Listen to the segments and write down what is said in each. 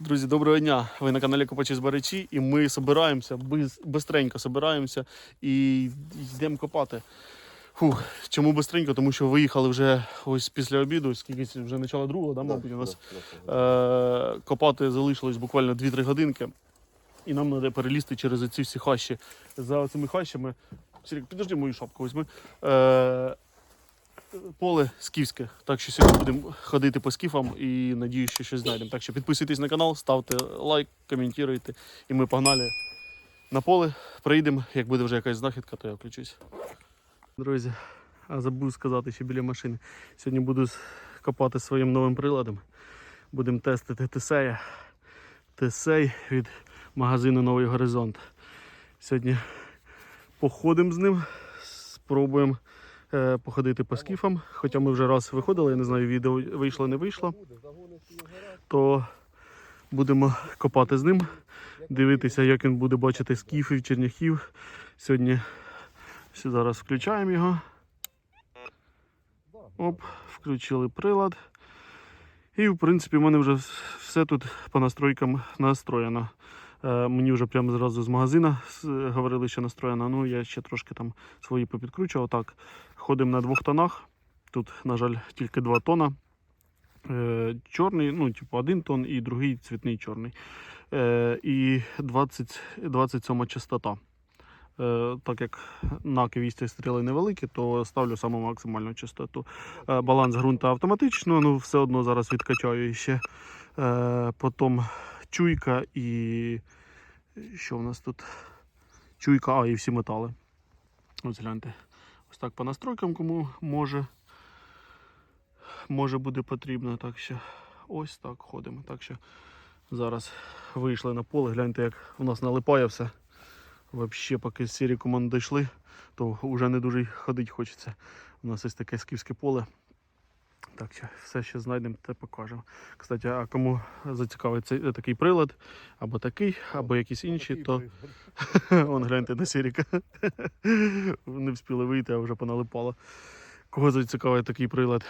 Друзі, доброго дня! Ви на каналі Копачі з Баричі, і ми збираємося, без, бистренько збираємося і йдемо копати. Фух, чому бистренько? Тому що виїхали вже ось після обіду, скільки вже почало другого, да, мабуть, у нас е- копати залишилось буквально 2-3 годинки. І нам треба перелізти через ці всі хащі. За цими хащами. Сірік, підожди мою шапку візьми. Е- поле скіфське. Так що сьогодні будемо ходити по скіфам і надіюсь, що щось знайдемо. Так що підписуйтесь на канал, ставте лайк, коментуйте. І ми погнали на поле. Приїдемо. Як буде вже якась знахідка, то я включусь. Друзі, а забув сказати ще біля машини. Сьогодні буду копати своїм новим приладом. Будемо тестити Тесея. Тесей від магазину Новий Горизонт. Сьогодні походимо з ним, спробуємо походити по скіфам. Хоча ми вже раз виходили, я не знаю, відео вийшло, не вийшло. То будемо копати з ним, дивитися, як він буде бачити скіфів, черняхів. Сьогодні зараз включаємо його. Оп, включили прилад. І, в принципі, в мене вже все тут по настройкам настроєно. Е, мені вже прямо зразу з магазина говорили, що настроєно. Ну, я ще трошки там свої попідкручував. Так, ходимо на двох тонах. Тут, на жаль, тільки два тона. Е, чорний, ну, типу, один тон і другий цвітний чорний. Е, і 20, 27 частота. Е, так як на кивісті стріли невеликі, то ставлю саму максимальну частоту. Е, баланс ґрунту автоматично, ну все одно зараз відкачаю ще. Е, потім чуйка і що в нас тут? Чуйка, а і всі метали. Ось гляньте. Ось так по настройкам, кому може, може буде потрібно. Так що ось так ходимо. Так що зараз вийшли на поле. Гляньте, як у нас налипає все. Взагалі, поки з сірі команди дійшли, то вже не дуже ходити хочеться. У нас ось таке скіфське поле. Так все, що знайдемо, те покажемо. Кстати, а кому зацікавить цей такий прилад, або такий, або якісь інші, то Вон гляньте на Сіріка. Не встигли вийти, а вже поналипало. Кого зацікавить такий прилад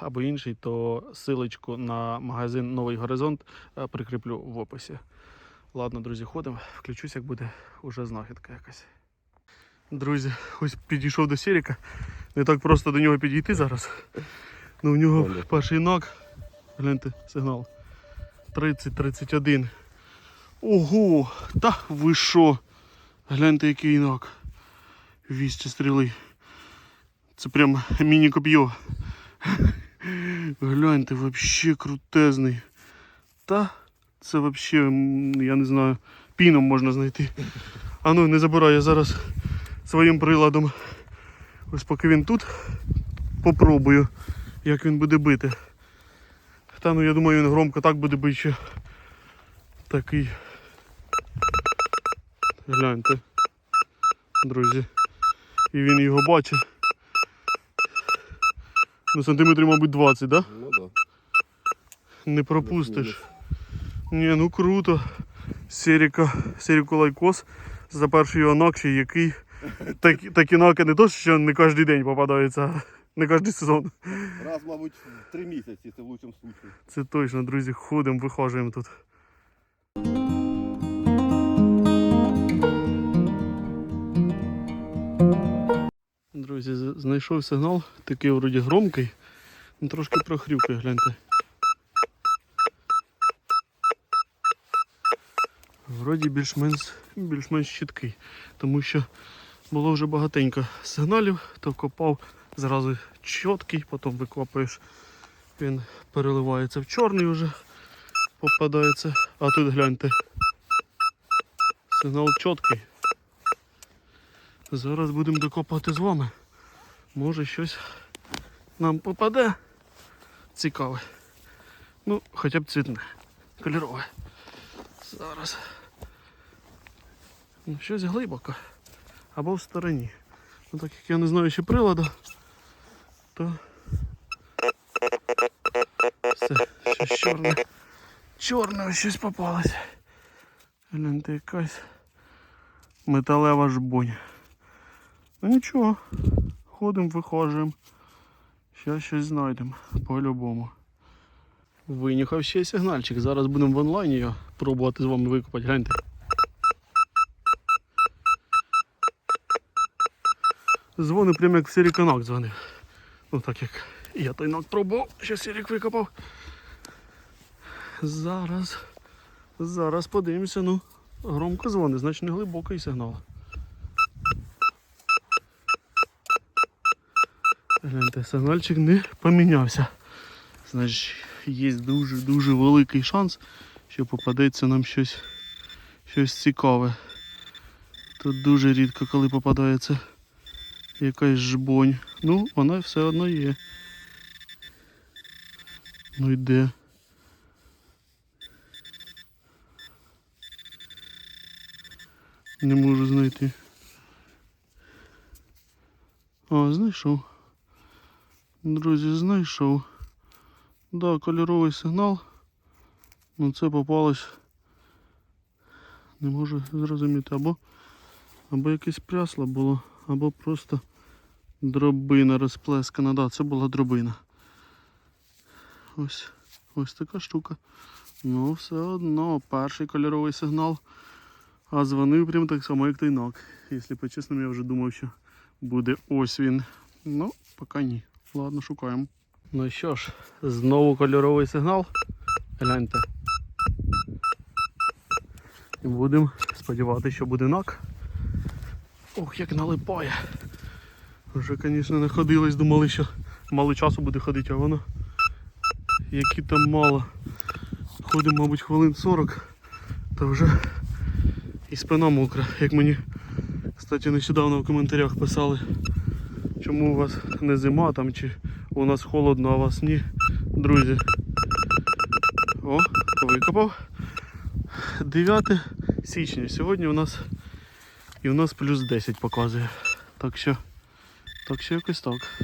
або інший, то силочку на магазин Новий Горизонт е, прикріплю в описі. Ладно, друзі, ходимо. Включусь, як буде уже знахідка якась. Друзі, ось підійшов до Сіріка. Не так просто до нього підійти зараз. Ну, у нього Понятно. перший ног. Гляньте, сигнал. 30-31. Ого! Та ви що? Гляньте, який інак. Вісті стріли. Це прям міні-коп'йо. Гляньте, вообще крутезний. Та це вообще, я не знаю, піном можна знайти. А ну, не забирай, я зараз своїм приладом. Ось поки він тут, попробую, як він буде бити. Та ну я думаю, він громко так буде бити, що такий. Гляньте, друзі. І він його бачить. Ну, сантиметрів, мабуть, 20, да? Ну да. Не пропустиш. Ні, ну круто. Серіка, Серіку лайкос за перший його нок, який. Так, такі наки не то, що не кожен день попадаються, а не кожен сезон. Раз, мабуть, три місяці це в лучшому случаю. Це точно, друзі, ходимо, вихожуємо тут. Друзі, знайшов сигнал, такий вроді громкий, ну, трошки прохрюкає, гляньте. Вроді більш-менш більш-менш чіткий, тому що було вже багатенько сигналів, то копав зразу чіткий, потім викопаєш він переливається в чорний вже, попадається. А тут гляньте. Сигнал чіткий. Зараз будемо докопати з вами. Може щось нам попаде. Цікаве. Ну, хоча б цвітне. Кольорове. Зараз. Ну, щось глибоко. Або в стороні. Ну так як я не знаю ще прилада, то все, щось чорне. Чорне ось щось попалось. Гляньте, якась металева. Ну нічого, ходимо, виходимо. Зараз щось знайдемо по-любому. Винюхав ще сигнальчик. Зараз будемо в онлайні його пробувати з вами викопати. Гляньте. Дзвонив прямо як Сірік Нок дзвонив. Ну так як я той нок пробував, що Сірік викопав. Зараз. Зараз подивимося, ну. Громко дзвонить, значить не глибокий сигнал. Гляньте, сигнальчик не помінявся. Значить, є дуже-дуже великий шанс, що попадеться нам щось, щось цікаве. Тут дуже рідко, коли попадається якась жбонь. Ну, вона все одно є. Ну йде. Не можу знайти. А, знайшов. Друзі, знайшов. Да, кольоровий сигнал. Ну це попалось. Не можу зрозуміти. Або, або якесь прясло було, або просто дробина розплескана. Да, це була дробина. Ось, ось така штука. Ну, все одно, перший кольоровий сигнал. А дзвонив прям так само, як той нок. Якщо по-чесному, я вже думав, що буде ось він. Ну, поки ні. Ладно, шукаємо. Ну що ж, знову кольоровий сигнал. Гляньте. І будемо сподіватися, що буде нак. Ох, як налипає. Вже, звісно, не ходились, думали, що мало часу буде ходити, а воно які там мало. Ходимо, мабуть, хвилин 40, то вже і спина мокра. Як мені, кстати, нещодавно в коментарях писали, чому у вас не зима там чи у нас холодно, а у вас ні. Друзі. О, викопав. 9 січня. Сьогодні у нас і у нас плюс 10 показує. Так що, так що якось так.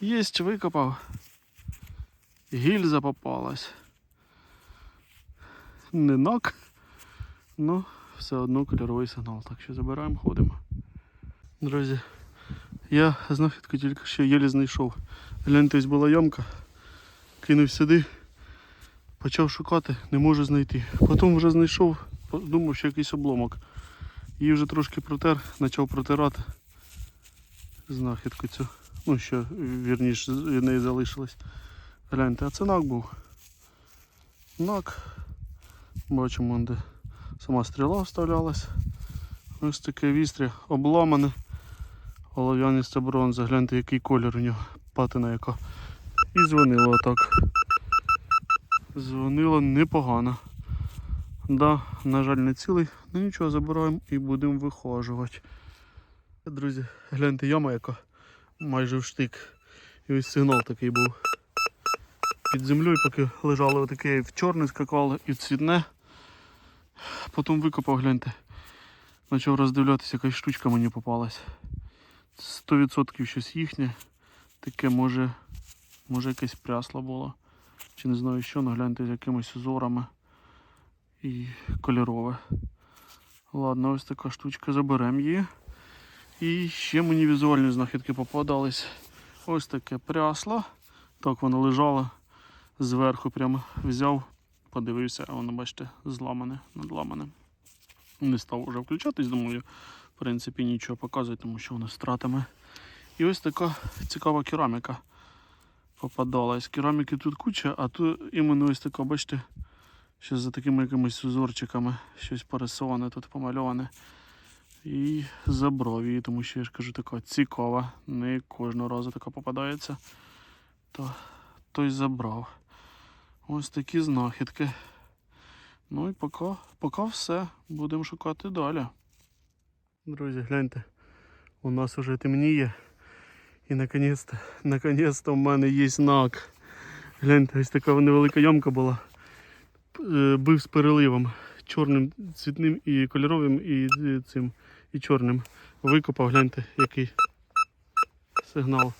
Єсть, викопав. Гільза попалась. Не нок, ну все одно кольоровий сигнал. Так що забираємо, ходимо. Друзі, я знахідку тільки що єлі знайшов. Гляньте, ось була ямка. Кинув сюди, почав шукати, не можу знайти. Потім вже знайшов, думав, що якийсь обломок. Її вже трошки протер, почав протирати знахідку цю. Ну, що вірніше від неї залишилось. Гляньте, а це нак був. Нак. Бачимо, де сама стріла вставлялась. Ось таке вістря обламане. Олов'яниста бронза. Гляньте, який колір у нього, патина яка. І дзвонила отак. Дзвонила непогано. Да, на жаль, не цілий, ну нічого, забираємо і будемо вихожувати. Друзі, гляньте, яма яка майже в штик. І ось сигнал такий був. Під землею, поки лежало отаке в чорне скакало і в цвітне. Потім викопав, гляньте. Почав роздивлятися, якась штучка мені попалась. 100% щось їхнє. Таке може, може якесь прясло було. Чи не знаю що, але гляньте з якимись узорами. І кольорове. Ладно, ось така штучка, заберемо її. І ще мені візуальні знахідки попадались. Ось таке прясло. Так воно лежало. Зверху прямо взяв, подивився, а воно, бачите, зламане, надламане. Не став вже включатись, думаю, в принципі, нічого показує, тому що воно з втратами. І ось така цікава кераміка попадалась. Кераміки тут куча, а тут іменно ось така, бачите, що за такими якимись узорчиками щось порисоване, тут помальоване. І забрав її, тому що я ж кажу, така цікава. Не кожного разу така попадається. То той забрав. Ось такі знахідки. Ну і поки, поки все. Будемо шукати далі. Друзі, гляньте, у нас вже темніє. І наконець-то, наконець-то в мене є знак. Гляньте, ось така невелика ямка була. Е, Бив з переливом. Чорним, цвітним і кольоровим, і е, цим, і чорним. Викопав, гляньте, який сигнал.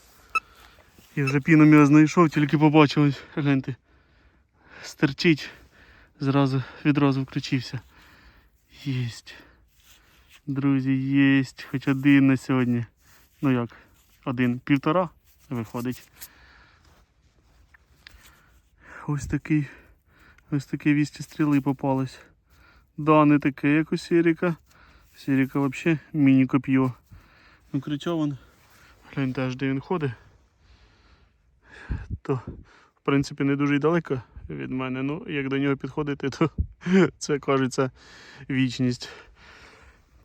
І вже піном я знайшов, тільки побачив, гляньте. Стерчить. Зразу відразу включився. Єсть. Друзі, єсть. Хоч один на сьогодні. Ну як, один, півтора виходить. ось такий. Ось такі вісті стріли попались. Да, не таке, як у Сіріка. Сіріка взагалі міні-коп'є. Ну, кричован. Гляньте аж де він ходить. То, в принципі, не дуже далеко від мене. Ну, як до нього підходити, то це кажеться вічність.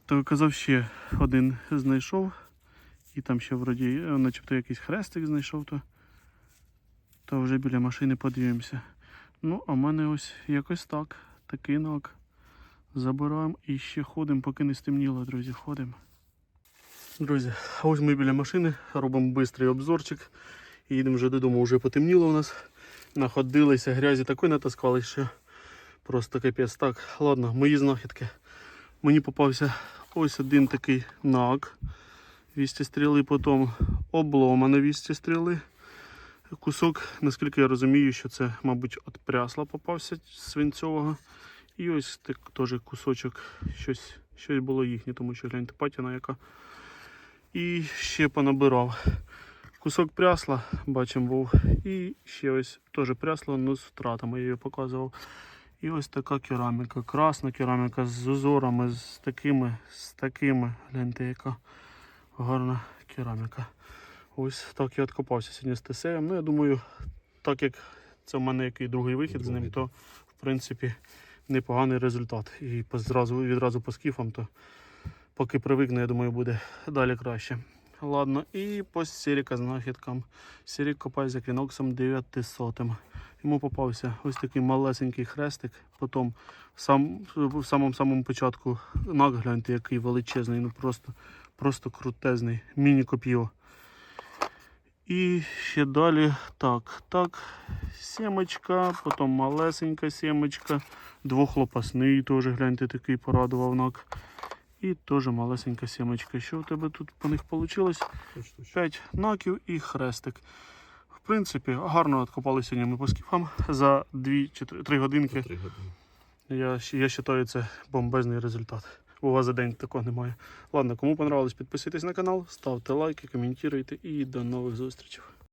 То казав ще один знайшов. І там ще вроді, е, начебто якийсь хрестик знайшов, то, то вже біля машини подивимося. Ну, а в мене ось якось так. Такий нок. Забираємо і ще ходимо, поки не стемніло, друзі, ходимо. Друзі, ось ми біля машини робимо швидкий обзорчик. І їдемо вже додому, вже потемніло у нас. Находилися, грязі такої натаскали, що просто капець. Так, ладно, мої знахідки. Мені попався ось один такий нак. Вісті стріли, потім облома на вісті стріли. Кусок, наскільки я розумію, що це, мабуть, від прясла попався свинцьового. І ось так теж кусочок, щось, щось було їхнє, тому що гляньте патіна яка. І ще понабирав. Кусок прясла, бачимо, був. І ще ось теж прясло, але з втратами, я її показував. І ось така кераміка. Красна кераміка з узорами, з такими, з такими. Гляньте, яка гарна кераміка. Ось так я відкопався сьогодні з тесеєм. Ну, я думаю, так як це в мене який другий вихід з ним, то в принципі непоганий результат. І зразу, відразу по скіфам, то поки привикну, я думаю, буде далі краще. Ладно, і по сіріка знахідкам. Сірік копає за кліноксом 900. Йому попався ось такий малесенький хрестик. Потім сам, в самому самому початку наг, гляньте, який величезний, ну просто, просто крутезний. Міні-коп'йо. І ще далі так, так, сімочка, потім малесенька сімочка, двохлопасний теж, гляньте, такий порадував нак. І теж малесенька сімочка. Що у тебе тут по них вийшло? 5 наків і хрестик. В принципі, гарно откопали сьогодні ми по скіфам за 2-3 годинки. Три години. Я, я вважаю, це бомбезний результат. У вас за день такого немає. Ладно, кому понравилось, підписуйтесь на канал, ставте лайки, коментуйте і до нових зустрічей.